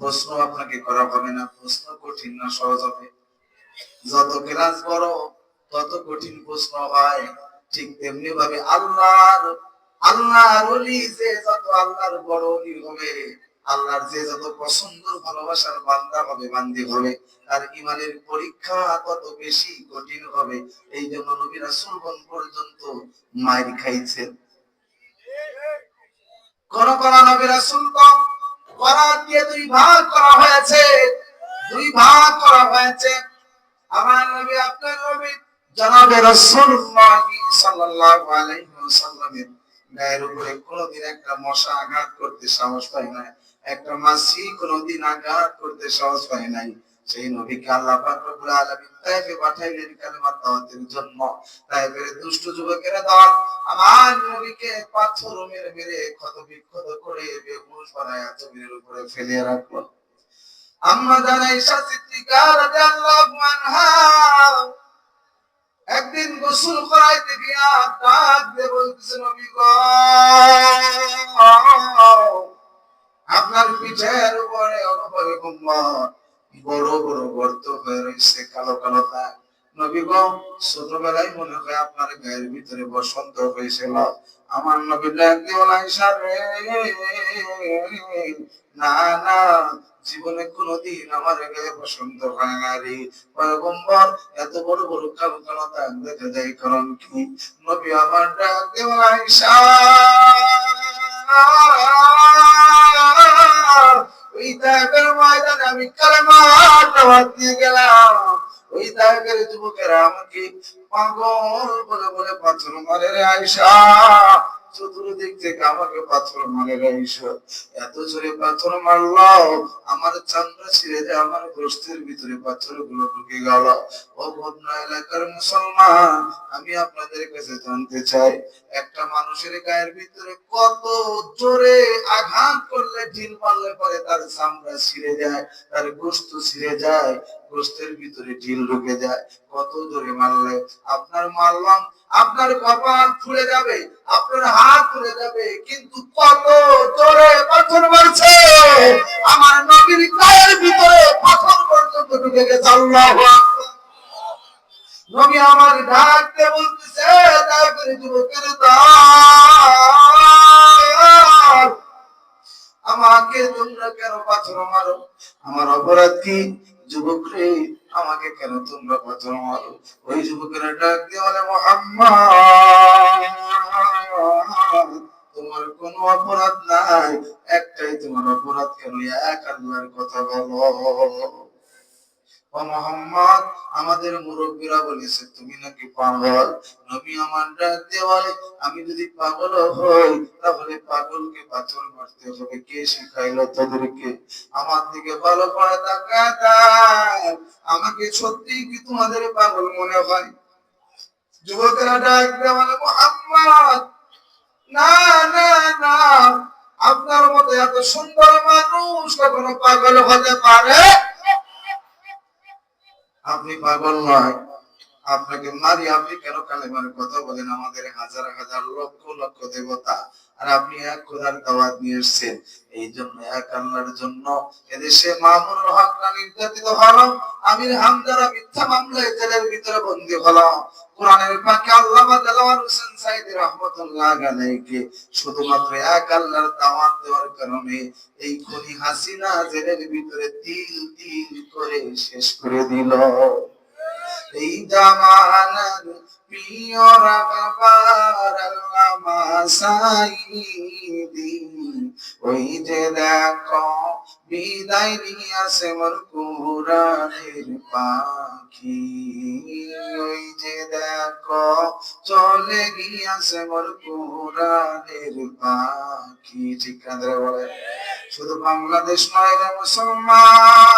প্রশ্ন আপনাকে করা হবে না, প্রশ্ন কঠিন না, সহজ হবে। যত ক্লাস বড়, তত কঠিন প্রশ্ন হয়। ঠিক তেমনি ভাবে আল্লাহর আল্লাহর ওলি যে যত আল্লাহর বড় ওলি হবে, আল্লাহর যে যত পছন্দ, ভালোবাসার বান্দা হবে, বান্দি হবে, তার ইমানের পরীক্ষা তত বেশি কঠিন হবে। এই জন্য নবী রাসূলগণ পর্যন্ত মায়ের খাইছেন। কোন কোন নবী রাসূল দিয়ে দুই ভাগ করা হয়েছে। দুই ভাগ করা হয়েছে। আমার নবী, আপনার নবী জনাবে সাল্লাল্লাহু আলাইহি ওয়াসাল্লামের গায়ের উপরে কোনোদিন একটা মশা আঘাত করতে সাহস পায় না একটা মাছি কোনোদিন আঘাত করতে সাহস পায় নাই। সেই নবীকে আল্লাহ তাইফে কালেমার দাওয়াতের জন্য। তাইফের দুষ্ট দল আমার নবীকে পাথর মেরে মেরে ক্ষত বিক্ষত করে বানায় জমিনের উপরে রাখল। একদিন গোসল করাইতে গিয়া ডাক বলতেছে, নবী গো, আপনার পিঠের উপরে অনুভবে বড় বড় গর্ত হয়ে রয়েছে, কালো কালো দাগ। নবী গো, ছোটবেলায় মনে হয় আপনার গায়ের ভিতরে বসন্ত হয়েছিল। আমার নবী ডাক আয়েশা না না, জীবনে কোনোদিন আমার গায়ে বসন্ত হয় না রে। পয়গম্বর, এত বড় বড় কালো কালো দাগ দেখা যায়, কারণ কি? নবী আমার ডাক আয়েশা ময়দানে আমি কালেমাটা গেলাম। ওই যুবকেরা আমাকে পাগল বলে বলে পাথর মারে রে আয়সা আমার চামড়া যায় আমার গোষ্ঠীর ভিতরে পাথরগুলো ঢুকে গেল। ও ভবনা এলাকার মুসলমান, আমি আপনাদের কাছে জানতে চাই, একটা মানুষের গায়ের ভিতরে কত জোরে আঘাত করলে ঢিল মারলে পরে তার চামড়া ছিঁড়ে যায়, তার গোস্ত ছিঁড়ে যায়, গোস্তের ভিতরে ঢিল ঢুকে যায়। কত জোরে মারলে? আপনার মারলাম, আপনার কপাল ফুলে যাবে, আপনার হাত ফুলে যাবে, কিন্তু কত জোরে পাথর মারছে? আমার নবীর গায়ের ভিতরে পাথর পর্যন্ত ঢুকে গেছে, আল্লাহু নবী আমার ডাকতে বলতেছে তারপরে যুবকের দল আমাকে তোমরা কেন পাথর মারো? আমার অপরাধ কি? যুবক রে আমাকে কেন তোমরা পাথর মারো? ওই যুবকেরা ডাক মোহাম্মদ, তোমার কোনো অপরাধ নাই। একটাই তোমার অপরাধ, কেন এক আল্লাহর কথা বলো? ও মোহাম্মদ, আমাদের মুরব্বীরা বলেছে, তুমি নাকি পাগল? নবী আমার ডাক দিয়ে বলে, আমি যদি পাগল হই, তাহলে পাগলকে পাথর মারতে হবে। কে শিখাইলো তাদেরকে? আমার দিকে ভালো করে তাকায় আমাকে সত্যি কি তোমাদের পাগল মনে হয়? যুবকেরা ডাক দিয়ে বলে, মোহাম্মদ, না না না, আপনার মতো এত সুন্দর মানুষ কখনো পাগল হতে পারে? আপনি পাগল নয়। আপনাকে মারি, আপনি কেন কালেমার কথা বলেন? আমাদের হাজার হাজার লক্ষ লক্ষ দেবতা আর আপনি এক খোদার দাওয়াত নিয়ে এসেছেন। এই জন্য এক আল্লাহর জন্য এদেশে মামুনুল হক না নির্যাতিত হলো, আমির হামদারা মিথ্যা মামলায় জেলের ভিতরে বন্দী হলো। কোরআনের পাকে দেলাওয়ার হোসেন সাইদি রহমতুল্লাহ শুধুমাত্র এক আল্লাহর দাওয়াত দেওয়ার কারণে এই খনি হাসিনা জেলের ভিতরে তিল তিল করে শেষ করে দিল। এই ওই যে দেখো বিদায় নিয়েছে মোর কুরানের পাখি ওই যে দেখো চলে গিয়েছে মোর কুরানের পাখি ঠিক কাঁদরে বলে শুধু বাংলাদেশ নয় রে মুসলমান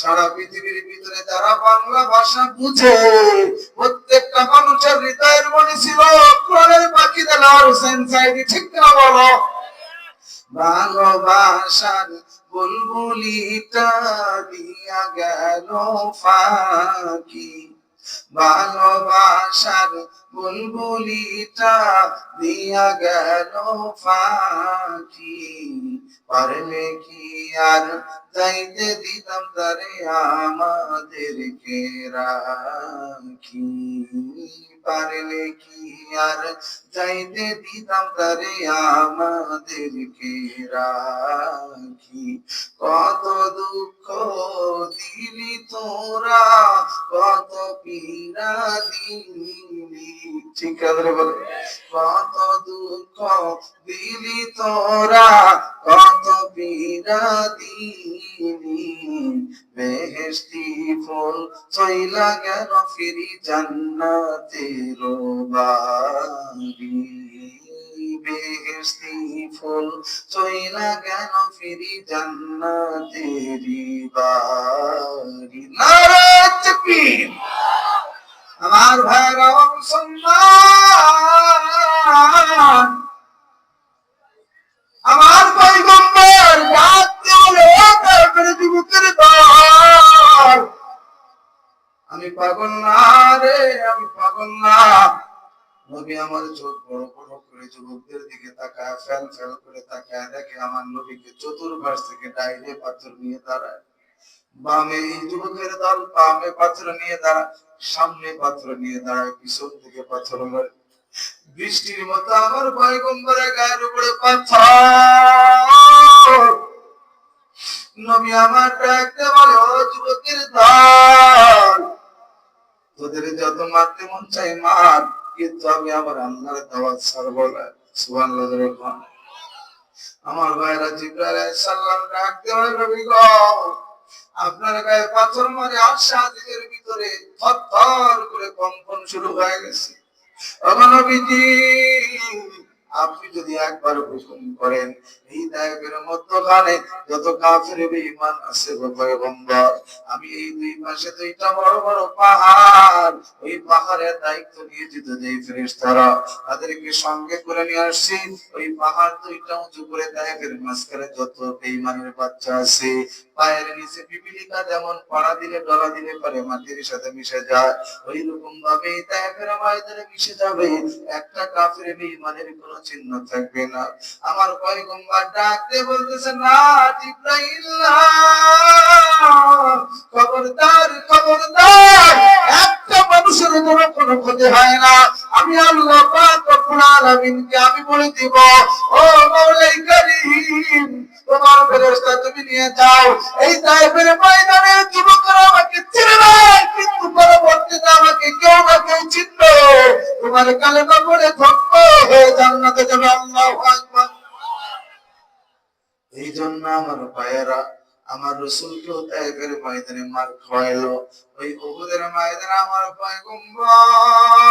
সারা পৃথিবীর ভিতরে যারা বাংলা ভাষা বুঝে, প্রত্যেকটা মানুষের হৃদয়ের মনে ছিল, কোরআনের পাখি দেলার হোসেন সাইদি ঠিক না বলো? ভালোবাসার বুলবুলিটা দিয়া গেল ফাঁকি। ভালোবাসার বুলবুলিটা দিয়া গেল ফাঁকি। পারবে কি আর যাইতে দিতাম তারে আমাদেরকে রাখি? পারলে কি আর যাইতে দিতাম তারে আমাদেরকে রাখি। কত দুঃখ দিলি তোরা, কত পীড়া দিলি। ঠিক আছে বলে। কত দুঃখ দিলি তোরা, কত পীড়া দিলি। বেহেশতি ফুল চইলা গেল ফিরি জান্নাতের বেহেশতি ফুল চইলা গেল ফিরি জান্নাতেরি বাড়ি নারাজ আমার ভাইরা মুসলমান! আমার চোখ বড় বড় করে যুবকদের দিকে তাকায় ফেল ফেল করে তাকায়, দেখে আমার নবীকে চতুর্পাশ থেকে ডাইনে পাথর নিয়ে দাঁড়ায়। বামে এই যুবকের দল, বামে পাথর নিয়ে দাঁড়ায়, সামনে পাথর নিয়ে দাঁড়ায়, পিছন থেকে পাথর মারে। বৃষ্টির মতো আমার পয়গম্বরের গায়ের উপরে পাথর। নবী আমার ডাকতে বলে, ও যুবকের দল, তোদের যত মারতে মন চাই মার। কিন্তু আমি আমার আল্লাহর দাওয়াত ছাড়ব না। জোরে আমার ভাইরা জিব্রাইল আলাইহিস সালাম ডাকতে হয় নবী গো, আপনার গায়ে পাথর মারে আশা দিকের ভিতরে থরথর করে কম্পন শুরু হয়ে গেছে। আমার নবীজি আপনি যদি একবার হুকুম করেন এই দায়কের মধ্যখানে যত কাফের বেঈমান আছে গো পয়গম্বর, আমি এই দুই পাশে দুইটা বড় বড় পাহাড়, ওই পাহাড়ের দায়িত্ব নিয়ে যেতে যাই ফেরেশতারা তাদেরকে সঙ্গে করে নিয়ে আসছি ওই পাহাড় দুইটা উঁচু করে দায়কের মাঝখানে যত বেঈমানের বাচ্চা আছে পায়ের নিচে পিপিলিকা যেমন পাড়া দিলে, ডলা দিলে পারে মাটির সাথে মিশে যায়। ওই রকম ভাবে দায়কের ময়দানে মিশে যাবে। একটা কাফের বেঈমানের কোনো চিহ্ন থাকবে না। আমার পয়গম্বর ডাকতে বলতেছে, না খবরদার খবরদার, একটা মানুষের কোনো কোনো ক্ষতি হয় না। আমি আল্লাহ পাক আমি বলে দিব, ও তোমার তুমি নিয়ে যাও। এই ময়দানে যুবকরা আমাকে কিন্তু পরবর্তীতে আমাকে কেউ না কেউ চিনবে। তোমার পড়ে জান্নাতে যাবে এই জন্য আমার ভাইয়েরা, আমার রসুলকেও তাইফের ময়দানে মার খাওয়াইলো। ওই উহুদের ময়দানে আমার মুবারক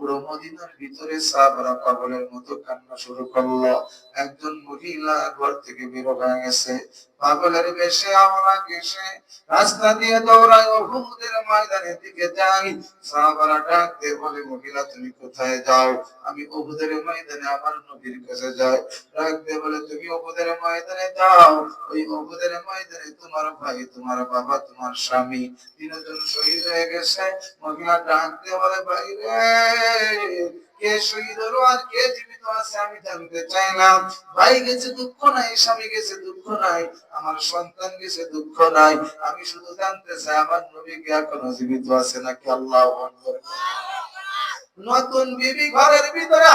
পুরো মদিনার ভিতরে সাহাবারা পাগলের মতো কান্না শুরু করল। একজন মহিলা ঘর থেকে বের হয়ে গেছে। পাগলের বেশে আমরা গেছে রাস্তা দিয়ে দৌড়ায় অহুদের ময়দানের দিকে যাই সাহাবারা ডাক দিয়ে বলে, মহিলা, তুমি কোথায় যাও? আমি অহুদের ময়দানে আমার নবীর কাছে যাই। ডাক দিয়ে বলে, তুমি অহুদের ময়দানে যাও। ওই অহুদের ময়দানে তোমার ভাই, তোমার বাবা, তোমার স্বামী তিনজন শহীদ হয়ে গেছে। মহিলা ডাক দিয়ে বলে, ভাই রে কে শহীদ কে জীবিত আছে আমি জানতে চাই না। ভাই গেছে দুঃখ নাই, স্বামী গেছে দুঃখ নাই, আমার সন্তান গেছে দুঃখ নাই। আমি শুধু জানতে চাই আমার নবী কি এখনও জীবিত আছে নাকি আল্লাহ নতুন বিবি ঘরের ভিতরে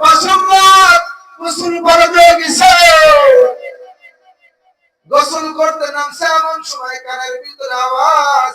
মাসুল্লাহ গোসল করে দিয়ে গেছে। গোসল করতে নামছে এমন সময় কানের ভিতরে আওয়াজ।